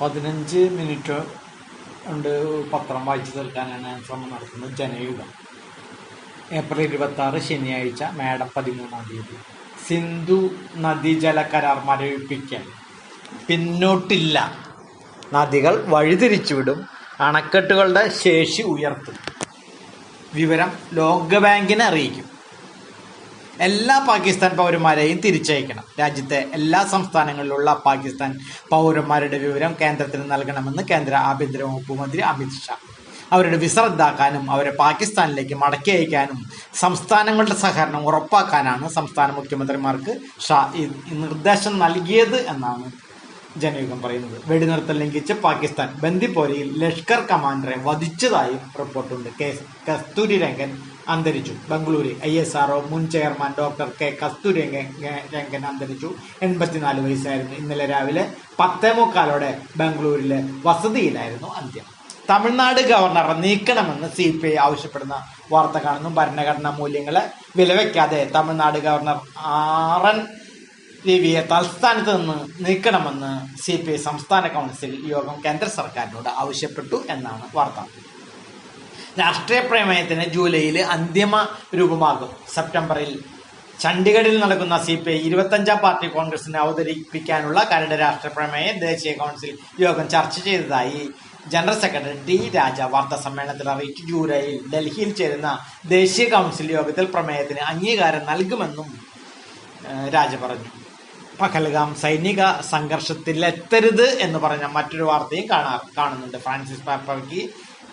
പതിനഞ്ച് മിനിറ്റ് ഉണ്ട് പത്രം വായിച്ചു തീർക്കാനാണ് ഞാൻ ശ്രമം നടത്തുന്നത്. ജനയുഗം. ഏപ്രിൽ ഇരുപത്തി ശനിയാഴ്ച മേടം പതിമൂന്നാം തീയതി. സിന്ധു നദീജല കരാർ മരവിപ്പിക്കൽ പിന്നോട്ടില്ല. നദികൾ വഴിതിരിച്ചുവിടും. അണക്കെട്ടുകളുടെ ശേഷി ഉയർത്തും. വിവരം ലോകബാങ്കിനെ അറിയിക്കും. എല്ലാ പാകിസ്ഥാൻ പൗരന്മാരെയും തിരിച്ചയക്കണം. രാജ്യത്തെ എല്ലാ സംസ്ഥാനങ്ങളിലുള്ള പാകിസ്ഥാൻ പൗരന്മാരുടെ വിവരം കേന്ദ്രത്തിന് നൽകണമെന്ന് കേന്ദ്ര ആഭ്യന്തര വകുപ്പ് മന്ത്രി അമിത് ഷാ. അവരുടെ വിസ റദ്ദാക്കാനും അവരെ പാകിസ്ഥാനിലേക്ക് മടക്കി അയക്കാനും സംസ്ഥാനങ്ങളുടെ സഹകരണം ഉറപ്പാക്കാനാണ് സംസ്ഥാന മുഖ്യമന്ത്രിമാർക്ക് ഷാ നിർദ്ദേശം നൽകിയത് എന്നാണ് ജനയുഗം പറയുന്നത്. വെടിനിർത്തൽ ലംഘിച്ച് പാകിസ്ഥാൻ ബന്ദിപ്പോരയിൽ ലഷ്കർ കമാൻഡറെ വധിച്ചതായും റിപ്പോർട്ടുണ്ട്. കെ കസ്തൂരി രംഗൻ അന്തരിച്ചു. Bengaluru I S R O മുൻ chairman doctor K Kasturi Ranga- Rangan അന്തരിച്ചു. എൺപത്തിനാല് വയസ്സായിരുന്നു. ഇന്നലെ രാവിലെ പത്തേ മുക്കാലോടെ ബംഗളൂരിലെ വസതിയിലായിരുന്നു അന്ത്യം. തമിഴ്നാട് ഗവർണറെ നീക്കണമെന്ന് സി പി ഐ ആവശ്യപ്പെടുന്ന വാർത്ത കാണുന്നു. ഭരണഘടനാ മൂല്യങ്ങളെ വിലവെക്കാതെ തമിഴ്നാട് ഗവർണർ ആർ എൻ രവിയെ തൽസ്ഥാനത്ത് നിന്ന് നീക്കണമെന്ന് സി പി ഐ സംസ്ഥാന കൗൺസിൽ യോഗം കേന്ദ്ര സർക്കാരിനോട് ആവശ്യപ്പെട്ടു എന്നാണ് വാർത്ത. രാഷ്ട്രീയ പ്രമേയത്തിന് ജൂലൈയിൽ അന്തിമ രൂപമാകും. സെപ്റ്റംബറിൽ ചണ്ഡീഗഡിൽ നടക്കുന്ന സി പി ഐ ഇരുപത്തഞ്ചാം പാർട്ടി കോൺഗ്രസിനെ അവതരിപ്പിക്കാനുള്ള കരട് രാഷ്ട്രീയ പ്രമേയം ദേശീയ കൗൺസിൽ യോഗം ചർച്ച ചെയ്തതായി ജനറൽ സെക്രട്ടറി ഡി രാജ വാർത്താ സമ്മേളനത്തിൽ അറിയിച്ചു. ജൂലൈയിൽ ഡൽഹിയിൽ ചേരുന്ന ദേശീയ കൗൺസിൽ യോഗത്തിൽ പ്രമേയത്തിന് അംഗീകാരം നൽകുമെന്നും രാജ പറഞ്ഞു. പഹൽഗാം സൈനിക സംഘർഷത്തിലെത്തരുത് എന്ന് പറഞ്ഞ മറ്റൊരു വാർത്തയും കാണാ കാണുന്നുണ്ട് ഫ്രാൻസിസ് പാപ്പയ്ക്ക്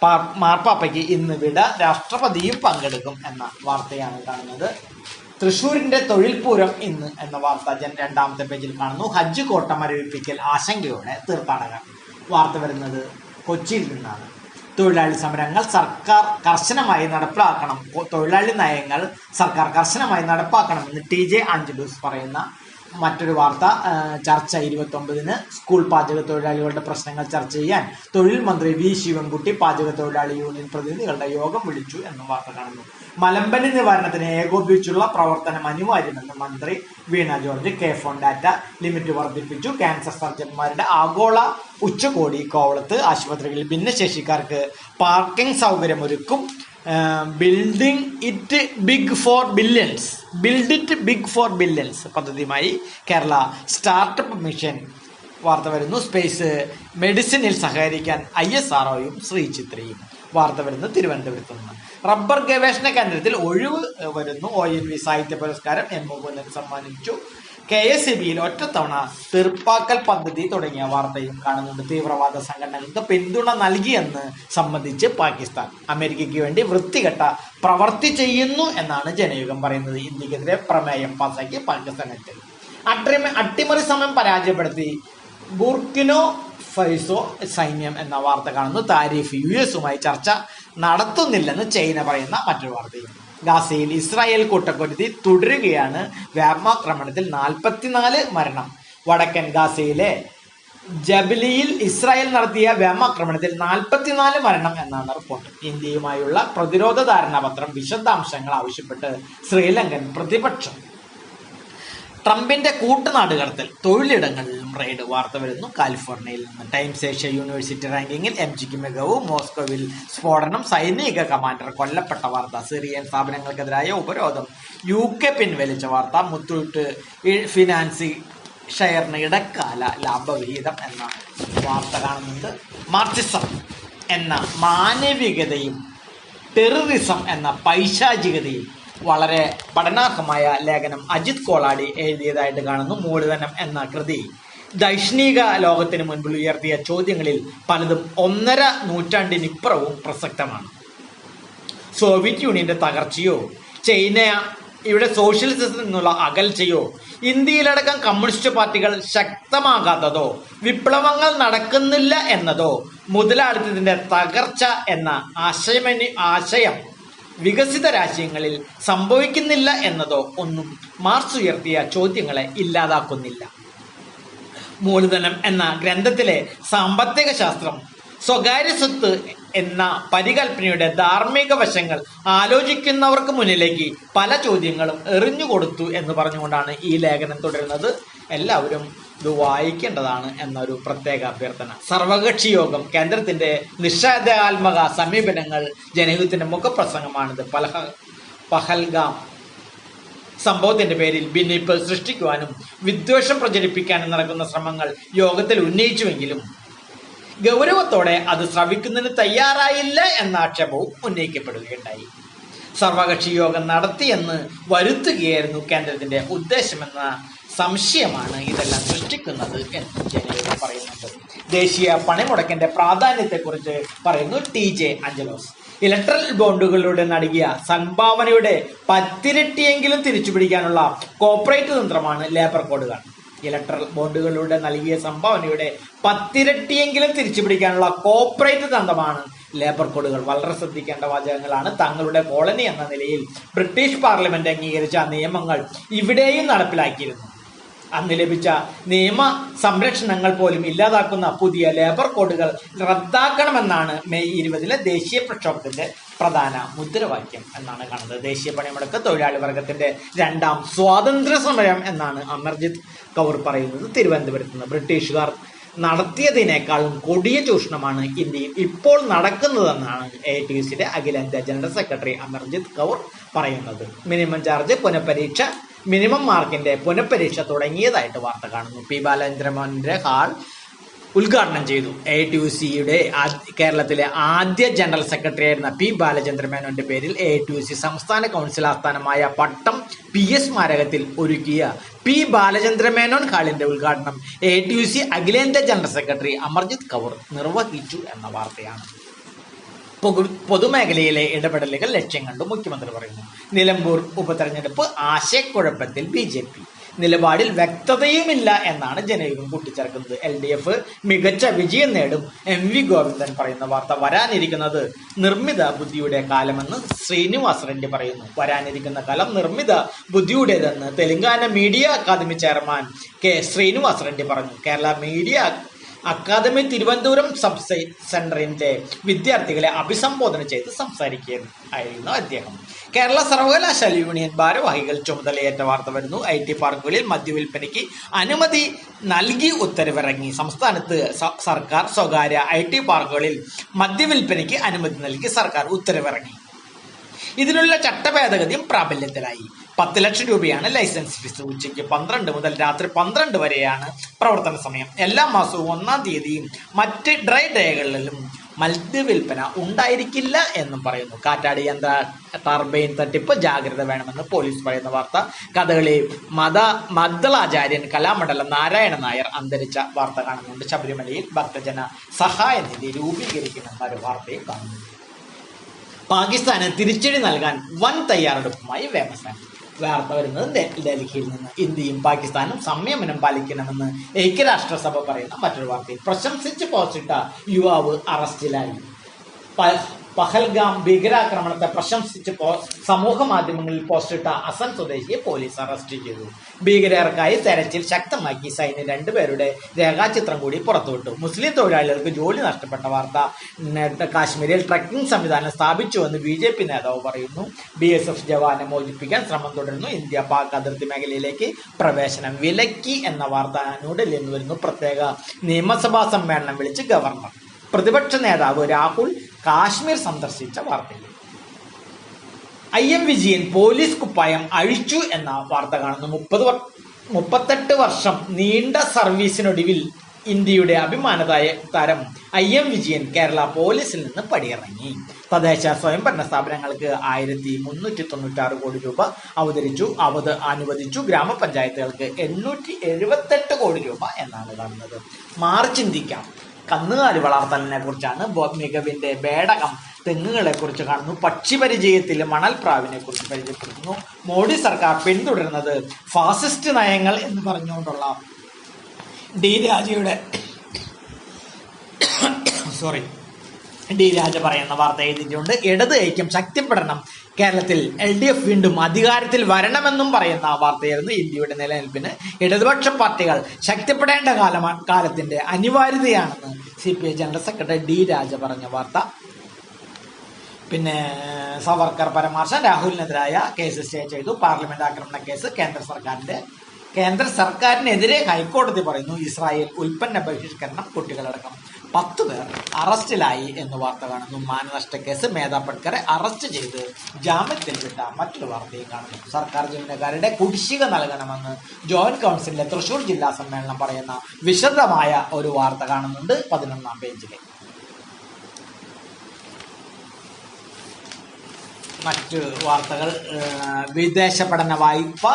മാർപ്പാപ്പയ്ക്ക് ഇന്ന് വിട. രാഷ്ട്രപതിയും പങ്കെടുക്കും എന്ന വാർത്തയാണ് കാണുന്നത്. തൃശൂരിന്റെ തൊഴിൽ പൂരം ഇന്ന് എന്ന വാർത്ത ജൻ രണ്ടാമത്തെ പേജിൽ കാണുന്നു. ഹജ്ജ് കോട്ട മരവിപ്പിക്കൽ ആശങ്കയോടെ തീർത്ഥാടകർ. വാർത്ത വരുന്നത് കൊച്ചിയിൽ നിന്നാണ്. തൊഴിലാളി സമരങ്ങൾ സർക്കാർ കർശനമായി നടപ്പിലാക്കണം തൊഴിലാളി നയങ്ങൾ സർക്കാർ കർശനമായി നടപ്പാക്കണമെന്ന് ടി ജെ ആഞ്ചലൂസ് പറയുന്ന മറ്റൊരു വാർത്ത ചർച്ച ഇരുപത്തൊമ്പതിന് സ്കൂൾ പാചക തൊഴിലാളികളുടെ പ്രശ്നങ്ങൾ ചർച്ച ചെയ്യാൻ തൊഴിൽ മന്ത്രി വി ശിവൻകുട്ടി പാചക തൊഴിലാളി യൂണിയൻ പ്രതിനിധികളുടെ യോഗം വിളിച്ചു എന്നും വാർത്ത കാണുന്നു. മലമ്പനി നിവാരണത്തിന് ഏകോപിപ്പിച്ചുള്ള പ്രവർത്തനം അനിവാര്യമെന്ന് മന്ത്രി Veena George K phone data limit വർദ്ധിപ്പിച്ചു. ക്യാൻസർ സർജന്മാരുടെ ആഗോള ഉച്ചകോടി കോവളത്ത് ആശുപത്രികളിൽ ഭിന്നശേഷിക്കാർക്ക് parking സൗകര്യമൊരുക്കും. Building it big for billions build it big for billions പദ്ധതിയുമായി കേരള സ്റ്റാർട്ടപ്പ് മിഷൻ വാർത്ത വരുന്നു. സ്പേസ് മെഡിസിനിൽ സഹകരിക്കാൻ ഐ എസ് ആർഒയും ശ്രീ ചിത്രയും വാർത്ത വരുന്നത് തിരുവനന്തപുരത്ത് നിന്ന്. റബ്ബർ ഗവേഷണ കേന്ദ്രത്തിൽ ഒഴിവ് വരുന്നു. ഒ എൻ വി സാഹിത്യ പുരസ്കാരം എം ഒ കൊല്ലം സമ്മാനിച്ചു. കെ എസ് ഇ ബിയിൽ ഒറ്റത്തവണ തീർപ്പാക്കൽ പദ്ധതി തുടങ്ങിയ വാർത്തയും കാണുന്നുണ്ട്. തീവ്രവാദ സംഘടനകൾക്ക് പിന്തുണ നൽകിയെന്ന് സംബന്ധിച്ച് പാകിസ്ഥാൻ അമേരിക്കയ്ക്ക് വേണ്ടി വൃത്തികെട്ട പ്രവർത്തി ചെയ്യുന്നു എന്നാണ് ജനയുഗം പറയുന്നത്. ഇന്ത്യക്കെതിരെ പ്രമേയം പാസാക്കി പാകിസ്ഥാൻ അട്ടിമ അട്ടിമറി സമയം പരാജയപ്പെടുത്തി. ബുർക്കിനോ ഫൈസോ സൈന്യം എന്ന വാർത്ത കാണുന്നു. താരിഫ് യു എസുമായി ചർച്ച നടത്തുന്നില്ലെന്ന് ചൈന പറയുന്ന മറ്റൊരു വാർത്തയും ഗാസയിൽ ഇസ്രായേൽ കൂട്ടക്കൊരുത്തി തുടരുകയാണ്. വ്യോമാക്രമണത്തിൽ നാൽപ്പത്തിനാല് മരണം. വടക്കൻ ഗാസയിലെ ജബലിയിൽ ഇസ്രായേൽ നടത്തിയ വ്യോമാക്രമണത്തിൽ നാൽപ്പത്തിനാല് മരണം എന്നാണ് റിപ്പോർട്ട്. ഇന്ത്യയുമായുള്ള പ്രതിരോധ ധാരണാപത്രം വിശദാംശങ്ങൾ ആവശ്യപ്പെട്ട് ശ്രീലങ്കൻ പ്രതിപക്ഷം ട്രംപിന്റെ കൂട്ടുനാട് കടത്തൽ തൊഴിലിടങ്ങളിലും റെയ്ഡ് വാർത്ത വരുന്നു. കാലിഫോർണിയയിൽ നിന്ന് ടൈംസ് ഏഷ്യ യൂണിവേഴ്സിറ്റി റാങ്കിങ്ങിൽ എം ജിക്ക് മികവ് മോസ്കോവിൽ സ്ഫോടനം സൈനിക കമാൻഡർ കൊല്ലപ്പെട്ട വാർത്ത സിറിയൻ സ്ഥാപനങ്ങൾക്കെതിരായ ഉപരോധം യു കെ പിൻവലിച്ച വാർത്ത മുത്തൂട്ട് ഫിനാൻസി ഷെയറിന് ഇടക്കാല ലാഭവിഹിതം എന്ന വാർത്ത കാണുന്നുണ്ട്. മാർക്സിസം എന്ന മാനവികതയും ടെററിസം എന്ന പൈശാചികതയും വളരെ പഠനാർഹമായ ലേഖനം അജിത് കോളാടി എഴുതിയതായിട്ട് കാണുന്നു. മൂലധനം എന്ന കൃതി. ദൈഷ്ണിക ലോകത്തിന് മുൻപിൽ ഉയർത്തിയ ചോദ്യങ്ങളിൽ പലതും ഒന്നര നൂറ്റാണ്ടിനിപ്പുറവും പ്രസക്തമാണ്. സോവിയറ്റ് യൂണിയന്റെ തകർച്ചയോ ചൈന ഇവിടെ സോഷ്യലിസത്തിൽ നിന്നുള്ള അകൽച്ചയോ ഇന്ത്യയിലടക്കം കമ്മ്യൂണിസ്റ്റ് പാർട്ടികൾ ശക്തമാകാത്തതോ വിപ്ലവങ്ങൾ നടക്കുന്നില്ല എന്നതോ മുതലാളിത്തത്തിന്റെ തകർച്ച എന്ന ആശയമനി ആശയം വികസിത രാജ്യങ്ങളിൽ സംഭവിക്കുന്നില്ല എന്നതോ ഒന്നും മാർക്സ് ഉയർത്തിയ ചോദ്യങ്ങളെ ഇല്ലാതാക്കുന്നില്ല. മൂലധനം എന്ന ഗ്രന്ഥത്തിലെ സാമ്പത്തിക ശാസ്ത്രം സ്വകാര്യ സ്വത്ത് എന്ന പരികൽപ്പനയുടെ ധാർമ്മിക വശങ്ങൾ ആലോചിക്കുന്നവർക്ക് മുന്നിലേക്ക് പല ചോദ്യങ്ങളും എറിഞ്ഞുകൊടുത്തു എന്ന് പറഞ്ഞുകൊണ്ടാണ് ഈ ലേഖനം തുടരുന്നത്. എല്ലാവരും ഇത് വായിക്കേണ്ടതാണ് എന്നൊരു പ്രത്യേക അഭ്യർത്ഥന. സർവകക്ഷി യോഗം കേന്ദ്രത്തിന്റെ നിഷേധാത്മക സമീപനങ്ങൾ ജനഹിതത്തിന്റെ മുഖപ്രസംഗമാണിത്. പലഹ പഹൽഗാം സംഭവത്തിന്റെ പേരിൽ ഭിന്നിപ്പ് സൃഷ്ടിക്കുവാനും വിദ്വേഷം പ്രചരിപ്പിക്കാനും നടക്കുന്ന ശ്രമങ്ങൾ യോഗത്തിൽ ഉന്നയിച്ചുവെങ്കിലും ഗൗരവത്തോടെ അത് ശ്രവിക്കുന്നതിന് തയ്യാറായില്ല എന്ന ആക്ഷേപവും ഉന്നയിക്കപ്പെടുകയുണ്ടായി. സർവകക്ഷി യോഗം നടത്തിയെന്ന് വരുത്തുകയായിരുന്നു കേന്ദ്രത്തിന്റെ ഉദ്ദേശമെന്ന സംശയമാണ് ഇതെല്ലാം സൃഷ്ടിക്കുന്നത് എന്ന് ജനങ്ങൾ പറയുന്നുണ്ട്. ദേശീയ പണിമുടക്കിന്റെ പ്രാധാന്യത്തെക്കുറിച്ച് പറയുന്നു ടി ജെ അഞ്ചലോസ്. ഇലക്ട്രൽ ബോണ്ടുകളിലൂടെ നൽകിയ സംഭാവനയുടെ പത്തിരട്ടിയെങ്കിലും തിരിച്ചുപിടിക്കാനുള്ള കോപ്പറേറ്റ് തന്ത്രമാണ് ലേബർ കോഡുകൾ. ഇലക്ട്രൽ ബോണ്ടുകളിലൂടെ നൽകിയ സംഭാവനയുടെ പത്തിരട്ടിയെങ്കിലും തിരിച്ചു പിടിക്കാനുള്ള കോപ്പറേറ്റ് തന്ത്രമാണ് ലേബർ കോഡുകൾ വളരെ ശ്രദ്ധിക്കേണ്ട വാചകങ്ങളാണ് തങ്ങളുടെ കോളനി എന്ന നിലയിൽ ബ്രിട്ടീഷ് പാർലമെന്റ് അംഗീകരിച്ച നിയമങ്ങൾ ഇവിടെയും നടപ്പിലാക്കിയിരുന്നു. അന്ന് ലഭിച്ച നിയമ സംരക്ഷണങ്ങൾ പോലും ഇല്ലാതാക്കുന്ന പുതിയ ലേബർ കോഡുകൾ റദ്ദാക്കണമെന്നാണ് മെയ് ഇരുപതിലെ ദേശീയ പ്രക്ഷോഭത്തിന്റെ പ്രധാന മുദ്രാവാക്യം എന്നാണ് കാണുന്നത്. ദേശീയ പണിമുടക്ക് തൊഴിലാളി വർഗത്തിന്റെ രണ്ടാം സ്വാതന്ത്ര്യ സമരം എന്നാണ് അമർജിത് കൗർ പറയുന്നത്. തിരുവനന്തപുരത്ത് നിന്ന് ബ്രിട്ടീഷുകാർ നടത്തിയതിനേക്കാളും കൊടിയ ചൂഷണമാണ് ഇന്ത്യയിൽ ഇപ്പോൾ നടക്കുന്നതെന്നാണ് എ ടി സിയുടെ അഖിലേന്ത്യാ ജനറൽ സെക്രട്ടറി അമർജിത് കൗർ പറയുന്നത്. മിനിമം ചാർജ് പുനഃപരീക്ഷ മിനിമം മാർക്കിന്റെ പുനഃപരീക്ഷ തുടങ്ങിയതായിട്ട് വാർത്ത കാണുന്നു. പി ബാലചന്ദ്രമോഹന്റെ ഹാൾ ഉദ്ഘാടനം ചെയ്തു. എ ടി യു സിയുടെ കേരളത്തിലെ ആദ്യ ജനറൽ സെക്രട്ടറി ആയിരുന്ന പി ബാലചന്ദ്ര മേനോന്റെ പേരിൽ എ ടി സി സംസ്ഥാന കൗൺസിൽ ആസ്ഥാനമായ പട്ടം പി എസ് സ്മാരകത്തിൽ ഒരുക്കിയ പി ബാലചന്ദ്ര മേനോൻ ഹാളിന്റെ ഉദ്ഘാടനം എ ടി യു സി അഖിലേന്ത്യാ ജനറൽ സെക്രട്ടറി അമർജിത് കൗർ നിർവഹിച്ചു എന്ന വാർത്തയാണ്. പൊതു- പൊതുമേഖലയിലെ ഇടപെടലുകൾ ലക്ഷ്യം കണ്ടു മുഖ്യമന്ത്രി പറയുന്നു. നിലമ്പൂർ ഉപതെരഞ്ഞെടുപ്പ് ആശയക്കുഴപ്പത്തിൽ ബി ജെ പി. നിലപാടിൽ വ്യക്തതയുമില്ല എന്നാണ് ജനയുഗം കൂട്ടിച്ചേർക്കുന്നത്. എൽ ഡി എഫ് മികച്ച വിജയം നേടും എം വി ഗോവിന്ദൻ പറയുന്ന വാർത്ത വരാനിരിക്കുന്നത് നിർമ്മിത ബുദ്ധിയുടെ കാലമെന്ന് ശ്രീനിവാസ് റെഡ്ഡി പറയുന്നു. വരാനിരിക്കുന്ന കാലം നിർമ്മിത ബുദ്ധിയുടേതെന്ന് Telangana media academy chairman K Srinivas Reddy പറഞ്ഞു. Kerala media academy Thiruvananthapuram sub സെന്ററിന്റെ വിദ്യാർത്ഥികളെ അഭിസംബോധന ചെയ്ത് സംസാരിക്കുകയായിരുന്നു അദ്ദേഹം. കേരള സർവകലാശാല യൂണിയൻ ഭാരവാഹികൾ ചുമതലയേറ്റ വാർത്ത വരുന്നു. ഐ ടി പാർക്കുകളിൽ മദ്യവിൽപ്പനയ്ക്ക് അനുമതി നൽകി ഉത്തരവിറങ്ങി. സംസ്ഥാനത്ത് സർക്കാർ സ്വകാര്യ ഐ ടി പാർക്കുകളിൽ മദ്യവിൽപ്പനയ്ക്ക് അനുമതി നൽകി സർക്കാർ ഉത്തരവിറങ്ങി. ഇതിനുള്ള ചട്ടഭേദഗതിയും പ്രാബല്യത്തിലായി. പത്ത് ലക്ഷം രൂപയാണ് ലൈസൻസ് ഫീസ്. ഉച്ചയ്ക്ക് പന്ത്രണ്ട് മുതൽ രാത്രി പന്ത്രണ്ട് വരെയാണ് പ്രവർത്തന സമയം. എല്ലാ മാസവും ഒന്നാം തീയതിയും മറ്റ് ഡ്രൈ ഡേകളിലും മത്സ്യവിൽപ്പന ഉണ്ടായിരിക്കില്ല എന്നും പറയുന്നു. കാറ്റാടി യന്ത്ര ടർബൈൻ തട്ടിപ്പ് ജാഗ്രത വേണമെന്ന് പോലീസ് പറയുന്ന വാർത്ത. കഥകളി മത മദ്ദളാചാര്യൻ കലാമണ്ഡലം നാരായണ നായർ അന്തരിച്ച വാർത്ത കാണുന്നുണ്ട്. ശബരിമലയിൽ ഭക്തജന സഹായ നിധി രൂപീകരിക്കുമെന്ന ഒരു വാർത്തയും കാണുന്നു പാകിസ്ഥാന് തിരിച്ചടി നൽകാൻ വൻ തയ്യാറെടുപ്പുമായി വ്യോമസേന വാർത്ത വരുന്നത് ഡൽഹിയിൽ നിന്ന്. ഇന്ത്യയും പാകിസ്ഥാനും സംയമനം പാലിക്കണമെന്ന് ഐക്യരാഷ്ട്രസഭ പറയുന്ന മറ്റൊരു വാർത്തയിൽ പ്രശംസിച്ച് പോസ്റ്റിട്ട യുവാവ് അറസ്റ്റിലായി. പഹൽഗാം ഭീകരാക്രമണത്തെ പ്രശംസിച്ച് സമൂഹ മാധ്യമങ്ങളിൽ പോസ്റ്റിട്ട അസം സ്വദേശിയെ പോലീസ് അറസ്റ്റ് ചെയ്തു. ഭീകരർക്കായി തെരച്ചിൽ ശക്തമാക്കി സൈന്യം രണ്ടുപേരുടെ രേഖാചിത്രം കൂടി പുറത്തുവിട്ടു. മുസ്ലിം തൊഴിലാളികൾക്ക് ജോലി നഷ്ടപ്പെട്ട വാർത്ത കാശ്മീരിൽ ട്രക്കിംഗ് സംവിധാനം സ്ഥാപിച്ചുവെന്ന് ബി ജെ പി നേതാവ് പറയുന്നു. ബി എസ് എഫ് ജവാനെ മോചിപ്പിക്കാൻ ശ്രമം തുടരുന്നു. ഇന്ത്യ പാക് അതിർത്തി മേഖലയിലേക്ക് പ്രവേശനം വിലക്കി എന്ന വാർത്ത ന്യൂഡൽഹിയിൽ നിന്ന് വരുന്നു. പ്രത്യേക നിയമസഭാ സമ്മേളനം വിളിച്ച് ഗവർണർ. പ്രതിപക്ഷ നേതാവ് രാഹുൽ കാശ്മീർ സന്ദർശിച്ച വാർത്തയിൽ. ഐ എം വിജയൻ പോലീസ് കുപ്പായം അഴിച്ചു എന്ന വാർത്ത കാണുന്നു. മുപ്പത് മുപ്പത്തെട്ട് വർഷം നീണ്ട സർവീസിനൊടുവിൽ ഇന്ത്യയുടെ അഭിമാനതായ താരം ഐ എം വിജയൻ കേരള പോലീസിൽ നിന്ന് പടിയിറങ്ങി. തദ്ദേശ സ്വയംഭരണ സ്ഥാപനങ്ങൾക്ക് ആയിരത്തി മുന്നൂറ്റി തൊണ്ണൂറ്റാറ് കോടി രൂപ അവതരിച്ചു. അവത് അനുവദിച്ചു. ഗ്രാമപഞ്ചായത്തുകൾക്ക് എണ്ണൂറ്റി എഴുപത്തെട്ട് കോടി രൂപ എന്നാണ് കാണുന്നത് മാറി ചിന്തിക്കാം കന്നുകാലി വളർത്തലിനെ കുറിച്ചാണ് മികവിന്റെ ബേടകം തെങ്ങുകളെ കുറിച്ച് കാണുന്നു. പക്ഷി പരിചയത്തിൽ മണൽപ്രാവിനെ കുറിച്ച് പരിചയപ്പെടുത്തുന്നു. മോഡി സർക്കാർ പിന്തുടരുന്നത് ഫാസിസ്റ്റ് നയങ്ങൾ എന്ന് പറഞ്ഞുകൊണ്ടുള്ള ഡി രാജയുടെ സോറി ഡി രാജ പറയുന്ന വാർത്ത എഴുതിയിട്ടുണ്ട്. ഇടത് ഐക്യം ശക്തിപ്പെടണം. കേരളത്തിൽ എൽ ഡി എഫ് വീണ്ടും അധികാരത്തിൽ വരണമെന്നും പറയുന്ന വാർത്തയായിരുന്നു ഇന്ത്യയുടെ നിലനിൽപ്പിന്. ഇടതുപക്ഷ പാർട്ടികൾ ശക്തിപ്പെടേണ്ട കാലമാണ് കാലത്തിന്റെ അനിവാര്യതയാണെന്ന് C P I general secretary D Raja പറഞ്ഞ വാർത്ത. പിന്നെ സവർക്കർ പരമാർശം രാഹുലിനെതിരായ കേസ് സ്റ്റേ ചെയ്തു. പാർലമെന്റ് ആക്രമണ കേസ് കേന്ദ്ര സർക്കാരിന്റെ കേന്ദ്ര സർക്കാരിനെതിരെ ഹൈക്കോടതി പറയുന്നു ഇസ്രായേൽ ഉൽപ്പന്ന ബഹിഷ്കരണം കുട്ടികളടക്കം. പത്ത് പേർ അറസ്റ്റിലായി എന്ന് വാർത്ത കാണുന്നു. മാനനഷ്ട കേസ് മേധാ പട്കറെ അറസ്റ്റ് ചെയ്ത് ജാമ്യത്തിൽ വിട്ട മറ്റൊരു വാർത്തയും കാണുന്നു. സർക്കാർ ജീവനക്കാരുടെ കുടിശ്ശിക നൽകണമെന്ന് ജോയിന്റ് കൗൺസിലിലെ തൃശൂർ ജില്ലാ സമ്മേളനം പറയുന്ന വിശദമായ ഒരു വാർത്ത കാണുന്നുണ്ട് പതിനൊന്നാം പേജിലെ മറ്റ് വാർത്തകൾ വിദേശ പഠന വായ്പ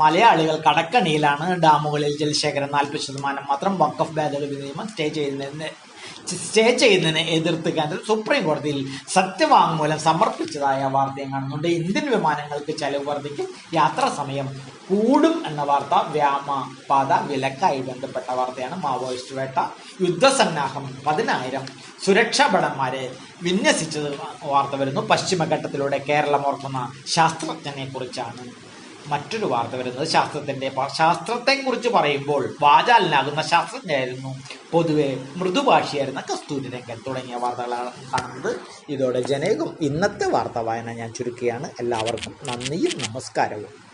മലയാളികൾ കടക്കണിയിലാണ്. ഡാമുകളിൽ ജലശേഖരം നാൽപ്പത് ശതമാനം മാത്രം വക്കഫ് ഭേദഗതി നിയമം സ്റ്റേ ചെയ്യുന്നതിന് സ്റ്റേ ചെയ്യുന്നതിനെ എതിർത്ത് കേന്ദ്രം സുപ്രീം കോടതിയിൽ സത്യവാങ്മൂലം സമർപ്പിച്ചതായ വാർത്തയും കാണുന്നുണ്ട്. ഇന്ത്യൻ വിമാനങ്ങൾക്ക് ചെലവ് വർദ്ധിക്കും യാത്രാ സമയം കൂടും എന്ന വാർത്ത വ്യാമപാത വിലക്കായി ബന്ധപ്പെട്ട വാർത്തയാണ് മാവോയിസ്റ്റ് വേട്ട. യുദ്ധസന്നാഹം പതിനായിരം സുരക്ഷാ ഭടന്മാരെ വിന്യസിച്ചത് വാർത്ത വരുന്നു. പശ്ചിമഘട്ടത്തിലൂടെ കേരളം ഓർക്കുന്ന ശാസ്ത്രജ്ഞനെ കുറിച്ചാണ് മറ്റൊരു വാർത്ത വരുന്നത് ശാസ്ത്രത്തിന്റെ ശാസ്ത്രത്തെ ശാസ്ത്രത്തെക്കുറിച്ച് പറയുമ്പോൾ വാചാലനാകുന്ന ശാസ്ത്രജ്ഞയായിരുന്നു പൊതുവെ മൃദുഭാഷിയായിരുന്ന കസ്തൂരി രംഗൻ തുടങ്ങിയ വാർത്തകളാണ് കാണുന്നത്. ഇതോടെ ജനേകും ഇന്നത്തെ വാർത്ത വായന ഞാൻ ചുരുക്കുകയാണ്. എല്ലാവർക്കും നന്ദിയും നമസ്കാരവും.